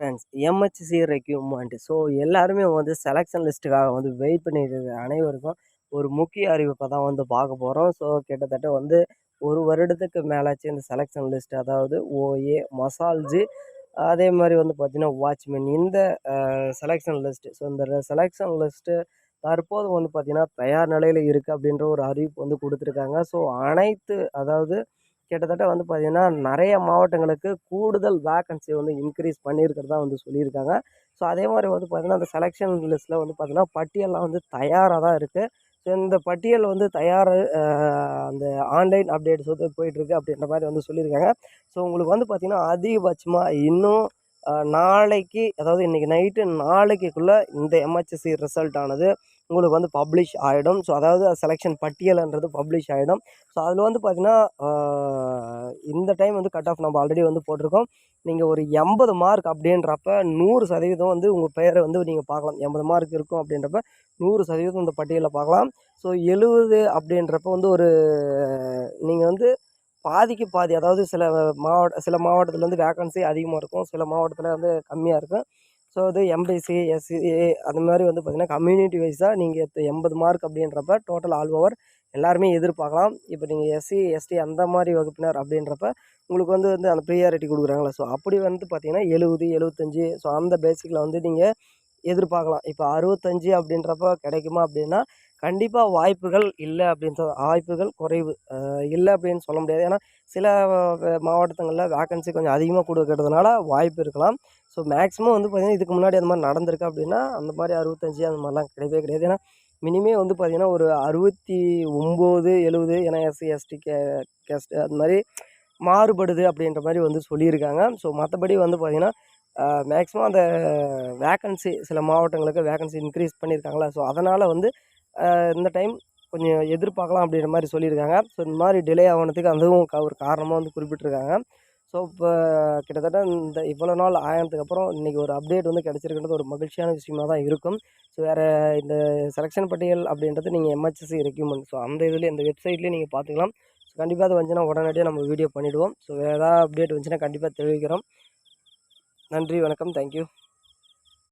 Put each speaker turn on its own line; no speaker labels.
Friends MHC ரெக்யூப்மெண்ட் so எல்லாருமே வந்து selection லிஸ்ட்டுக்காக வந்து வெயிட் பண்ணிட்டு அனைவருக்கும் ஒரு முக்கிய அறிவிப்பை தான் வந்து பார்க்க போகிறோம் ஸோ கிட்டத்தட்ட வந்து ஒரு வருடத்துக்கு மேலாச்சு இந்த செலெக்ஷன் லிஸ்ட் அதாவது ஓஏ மசால்ஜி அதே மாதிரி வந்து பார்த்திங்கன்னா வாட்ச்மேன் இந்த செலெக்ஷன் லிஸ்ட்டு ஸோ இந்த செலெக்ஷன் லிஸ்ட்டு தற்போது வந்து பார்த்திங்கன்னா தயார் நிலையில் இருக்குது அப்படின்ற ஒரு அறிவிப்பு வந்து கொடுத்துருக்காங்க. ஸோ அனைத்து அதாவது கிட்டத்தட்ட வந்து பார்த்திங்கன்னா நிறைய மாவட்டங்களுக்கு கூடுதல் வேக்கன்சி வந்து இன்க்ரீஸ் பண்ணியிருக்கிறதா வந்து சொல்லியிருக்காங்க. ஸோ அதே மாதிரி வந்து பார்த்திங்கன்னா அந்த செலெக்ஷன் லிஸ்ட்டில் வந்து பார்த்திங்கன்னா பட்டியல்லாம் வந்து தயாராக தான் இருக்குது ஸோ இந்த பட்டியல் வந்து தயார் அந்த ஆன்லைன் அப்டேட்ஸ் வந்து போயிட்டுருக்கு அப்படின்ற மாதிரி வந்து சொல்லியிருக்காங்க. ஸோ உங்களுக்கு வந்து பார்த்திங்கன்னா அதிகபட்சமாக இன்னும் நாளைக்கு அதாவது இன்றைக்கி நைட்டு நாளைக்குள்ளே இந்த எம்ஹெச்சி ரிசல்ட் ஆனது உங்களுக்கு வந்து பப்ளிஷ் ஆகிடும் ஸோ அதாவது செலெக்ஷன் பட்டியல்ன்றது பப்ளிஷ் ஆகிடும் ஸோ அதில் வந்து பார்த்திங்கன்னா இந்த டைம் வந்து கட் ஆஃப் நம்ம ஆல்ரெடி வந்து போட்டிருக்கோம். நீங்கள் ஒரு எண்பது மார்க் அப்படின்றப்ப நூறு சதவீதம் வந்து உங்கள் பெயரை வந்து நீங்கள் பார்க்கலாம். எண்பது மார்க் இருக்கும் அப்படின்றப்ப நூறு சதவீதம் இந்த பட்டியலில் பார்க்கலாம். ஸோ எழுபது அப்படின்றப்ப வந்து ஒரு நீங்கள் வந்து பாதிக்கு பாதி அதாவது சில மாவட்ட சில மாவட்டத்தில் வந்து வேக்கன்சி அதிகமாக இருக்கும். சில மாவட்டத்தில் வந்து கம்மியாக இருக்கும். ஸோ அது எம்பிசி எஸ்சி அந்த மாதிரி வந்து பார்த்திங்கன்னா கம்யூனிட்டி வைஸாக நீங்கள் எண்பது மார்க் அப்படின்றப்ப டோட்டல் ஆல் ஓவர் எல்லாருமே எதிர்பார்க்கலாம். இப்போ நீங்கள் எஸ்சி எஸ்டி அந்த மாதிரி வகுப்பினர் அப்படின்றப்ப உங்களுக்கு வந்து வந்து அந்த ப்ரியாரிட்டி கொடுக்குறாங்களா ஸோ அப்படி வந்து பார்த்திங்கன்னா எழுபது எழுபத்தஞ்சி ஸோ அந்த பேசிக்கில் வந்து நீங்கள் எதிர்பார்க்கலாம். இப்போ அறுபத்தஞ்சி அப்படின்றப்ப கிடைக்குமா அப்படின்னா கண்டிப்பாக வாய்ப்புகள் இல்லை அப்படின்ற வாய்ப்புகள் குறைவு. இல்லை அப்படின்னு சொல்ல முடியாது. ஏன்னா சில மாவட்டங்களில் வேக்கன்சி கொஞ்சம் அதிகமாக கொடுக்கறதுனால வாய்ப்பு இருக்கலாம். ஸோ மேக்ஸிமம் வந்து பார்த்திங்கன்னா இதுக்கு முன்னாடி அந்த மாதிரி நடந்திருக்கு அப்படின்னா அந்த மாதிரி அறுபத்தஞ்சி அந்த மாதிரிலாம் கிடையவே கிடையாது. ஏன்னா மினிமே வந்து பார்த்திங்கன்னா ஒரு அறுபத்தி ஒம்பது எழுபது ஏன்னா எஸ்சி எஸ்டி கே கேஸ்ட் அது மாதிரி மாறுபடுது அப்படின்ற மாதிரி வந்து சொல்லியிருக்காங்க. ஸோ மற்றபடி வந்து பார்த்திங்கன்னா மேக்ஸிமம் அந்த வேக்கன்சி சில மாவட்டங்களுக்கு வேக்கன்சி இன்க்ரீஸ் பண்ணியிருக்காங்களா? ஸோ அதனால் வந்து இந்த டைம் கொஞ்சம் எதிர்பார்க்கலாம் அப்படின்ற மாதிரி சொல்லியிருக்காங்க. ஸோ இந்த மாதிரி டிலே ஆகிறதுக்கு அதுவும் ஒரு காரணமாக வந்து குறிப்பிட்டிருக்காங்க. ஸோ இப்போ கிட்டத்தட்ட இந்த இவ்வளோ நாள் ஆயினத்துக்கு அப்புறம் இன்றைக்கி ஒரு அப்டேட் வந்து கிடச்சிருக்கின்றது ஒரு மகிழ்ச்சியான விஷயமாக தான் இருக்கும். ஸோ வேறு இந்த செலெக்ஷன் பட்டியல் அப்படின்றது நீங்கள் எம்ஹெச்எஸ்சி ரெக்யூமெண்ட் ஸோ அந்த இதில் இந்த வெப்சைட்லேயே நீங்கள் பார்த்துக்கலாம் ஸோ கண்டிப்பாக அது வந்துச்சுன்னா உடனடியாக நம்ம வீடியோ பண்ணிவிடுவோம் ஸோ வேறு ஏதாவது அப்டேட் வந்துச்சுன்னா கண்டிப்பாக தெரிவிக்கிறோம். நன்றி வணக்கம் தேங்க்யூ